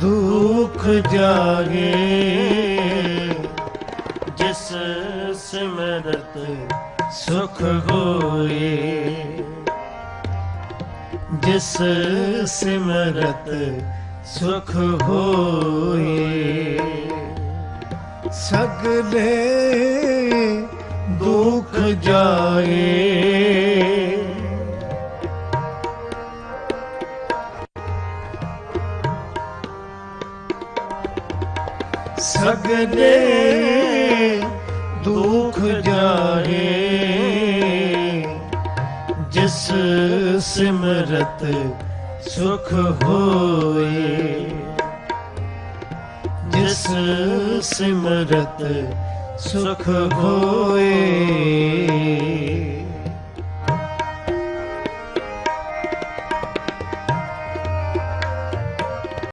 ਦੁਖ ਜਾਗੇ ਜਿਸ ਸਿਮਰਤ ਸੁਖ ਹੋਏ ਜਿਸ ਸਿਮਰਤ ਸੁਖ ਹੋਏ। ਸਗਲੇ ਦੁਖ ਜਾਏ ਸਗਲੇ ਦੁਖ ਜਾਏ ਜਿਸ ਸਿਮਰਤ ਸੁਖ ਹੋਏ। ਜਿਸ ਸਿਮਰਤ ਸੁਖ ਹੋਏ।